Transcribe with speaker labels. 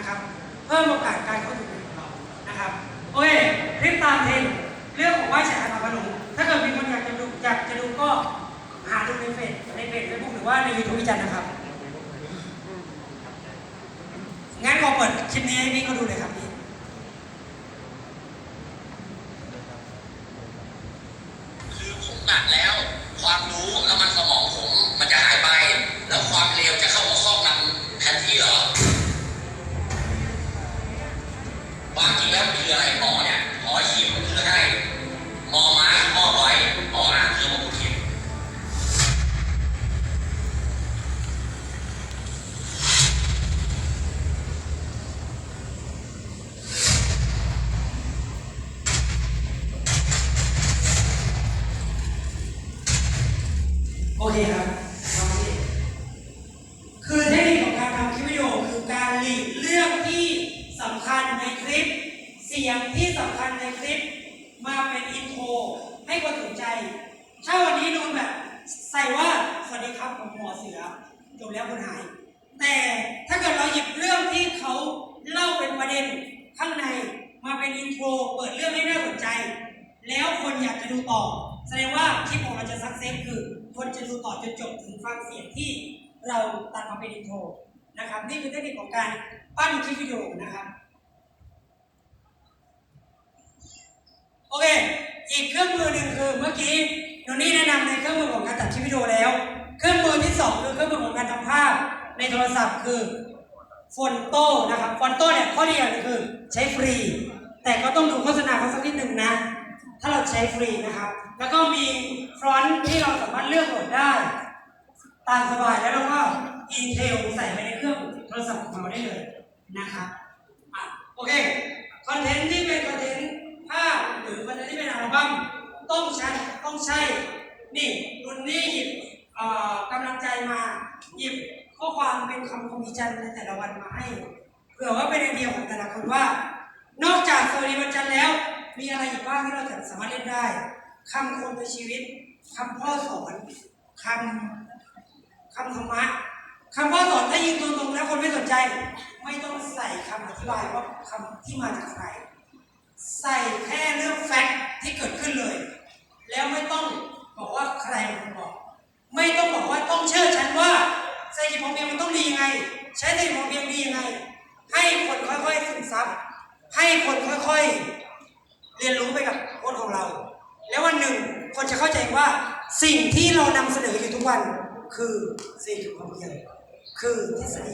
Speaker 1: นะครับ เพิ่มโอกาสการเข้าถึงเงินของเรานะครับโอเคคลิปตามเทรนเรื่องของไหว้แฉอาขนมถ้าเกิดมีคนอยากจะดูอยากจะดูก็หาดูในเฟซในเพจเฟซบุ๊กหรือว่าในยูทูบวิจันนะครับงั้นขอเปิดคลิปนี้ให้พี่เขาดูเลยครับพี่
Speaker 2: คือผมหนักแล้ว ความรู้แล้วมันสมองผมมันจะหายไป แล้วความเร็วจะเข้ามาครอบงำแทนที่เหรอความจริงแล้วมันคืออะไรหมอเนี่ยหมอฉีดมันคือให้มอม้าหมอไว้หมออ่างคือหมอบุคิด
Speaker 1: โอ เคครับคือเทคนิคของการทำคลิปวิดีโอคือการหลีกเรื่องที่สำคัญในคลิป เสียงที่สำคัญในคลิป มาเป็นอินโทรให้คนสนใจ ถ้าวันนี้ดูแบบใส่ว่าสวัสดีครับผมหมอเสือจบแล้วคนหาย แต่ถ้าเกิดเราหยิบเรื่องที่เขาเล่าเป็นประเด็นข้างในมาเป็นอินโทรเปิดเรื่องให้น่าสนใจ แล้วคนอยากจะดูต่อ แสดงว่าคลิปของเราจะสักเซสคือ คนจะดูต่อจนจบถึงฟังเสียงที่เราตัดมาเป็นอินโทรนะครับนี่คือเทคนิคของการปั้นคลิปวิดีโอนะครับโอเค อีกเครื่องมือหนึ่งคือเมื่อกี้โนนี่แนะนำในเครื่องมือของการตัดคลิปวิดีโอแล้ว เครื่องมือที่สองคือเครื่องมือของการทำภาพในโทรศัพท์คือฟอนโต้นะครับฟอนโต้เนี่ยข้อดีอย่างนึงคือใช้ฟรี แต่ก็ต้องดูโฆษณาเขาสักนิดหนึ่งนะ ถ้าเราใช้ฟรีนะครับ แล้วก็มีฟรอนต์ที่เราสามารถเลือกโหลดได้ ตามสบายแล้วเราก็อินเทลใส่ไปในเครื่องโทรศัพท์ของเราได้เลยนะครับอะโอเค คอนเทนต์ที่เป็นคอนเทนต์ภาพหรือคอนเทนต์ที่เป็นอัลบั้มต้องใช้ต้องใช่นี่รุ่นนี้หยิบกำลังใจมาหยิบข้อความเป็นคำคมวิจารณ์ในแต่ละวันมาให้เผื่อว่าเป็นไอเดียของแต่ละคนว่า นอกจากสวัสดีวันจันทร์แล้ว มีอะไรอีกบ้างที่เราจะสามารถเล่นได้คำคมในชีวิตคำพ่อสอนคำคำธรรมะคำว่าสอนถ้ายิงตรงๆแล้วคนไม่สนใจ ไม่ต้องใส่คำอธิบายว่าคำที่มาจากใครใส่แค่เรื่องแฟกต์ที่เกิดขึ้นเลย แล้วไม่ต้องบอกว่าใครเป็นคนบอก ไม่ต้องบอกว่าต้องเชื่อฉันว่าเศรษฐกิจพอเพียงมันต้องดียังไง ใช้เศรษฐกิจพอเพียงดียังไง ให้คนค่อยๆซึมซับให้คนค่อยๆ เรียนรู้ไปกับโค้ดของเรา แล้ววันหนึ่งคนจะเข้าใจว่าสิ่งที่เรานำเสนออยู่ทุกวันคือสิ่งที่พอเพียงคือทฤษฎี